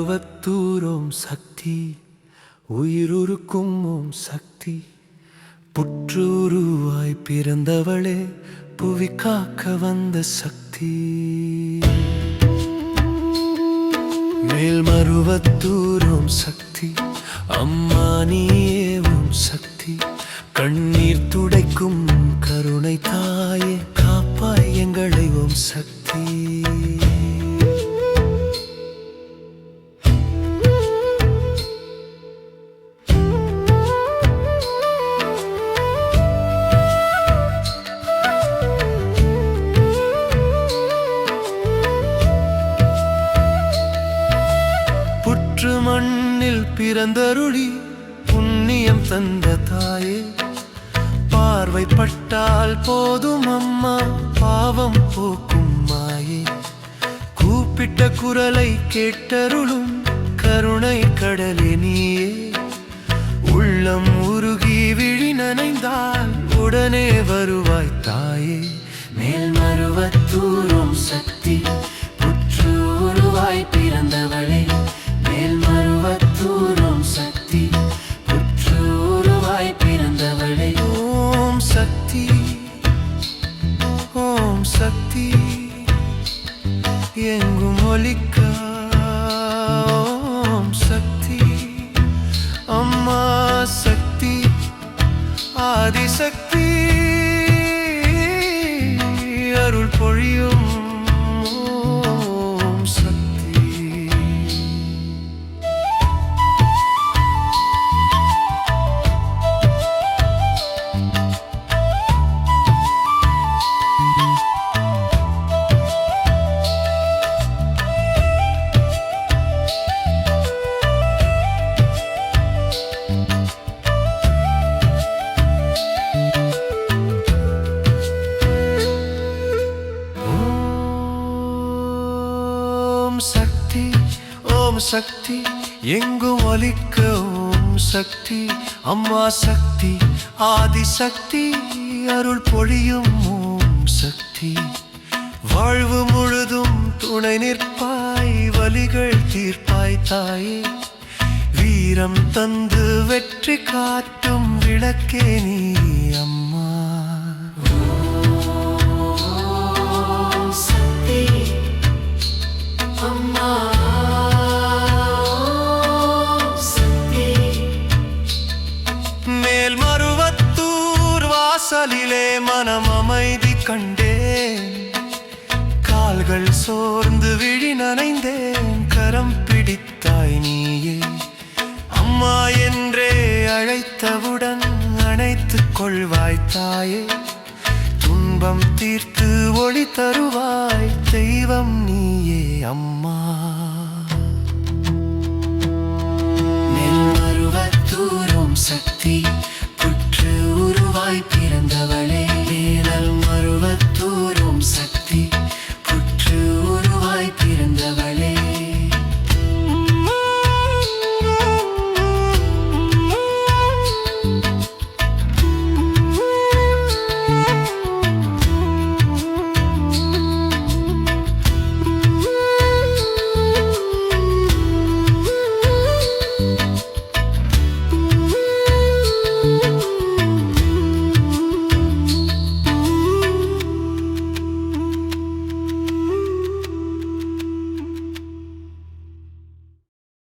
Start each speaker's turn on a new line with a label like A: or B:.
A: அருவத்தூரோம் சக்தி உயிருக்கும் ஓம் சக்தி. புற்றுருவாய் பிறந்தவளே புவி காக்க வந்த சக்தி. மேல்மருவத்தூரோம் சக்தி அம்மா நீயேவும் சக்தி. கண்ணீர் துடைக்கும் கருணை தாயே காப்பாய் எங்களை ஓம் சக்தி. மண்ணில் பிறந்தருளி புண்ணியம் தந்த தாயே. பார்வைப்பட்டால் போதும் அம்மா பாவம் போக்கும் மாயே. கூப்பிட்ட குரலை கேட்டருளும் கருணை கடலே நீயே. உள்ளம் உருகி விழி நனைந்தால் உடனே வருவாய் தாயே. மேல் மருவத்தூரும் சக்தி புற்று உருவாய் பிறந்தவளே. சக்தி எங்கும் ஒலிக்க ஓம் சக்தி அம்மா சக்தி ஆதிசக்தி அருள் பொழியோ ஓம் சக்தி ஓம் சக்தி. எங்கும் ஒலிக்க ஓம் சக்தி. அம்மா சக்தி ஆதி சக்தி. அருள் பொழியும் ஓம் சக்தி. வாழ்வு முழுதும் துணை நிற்பாய் வலிகள் தீர்ப்பாய் தாயே. வீரம் தந்து வெற்றி காட்டும் விளக்கே நீ. சோர்ந்து விழி நனைந்தேன். கரம் பிடித்தாய் நீயே. அம்மா என்றே அழைத்தவுடன் அணைத்துக் கொள்வாய் தாயே. துன்பம் தீர்த்து ஒளி தருவாய் தெய்வம் நீயே அம்மா.
B: மேல்மருவத்தூரும் சக்தி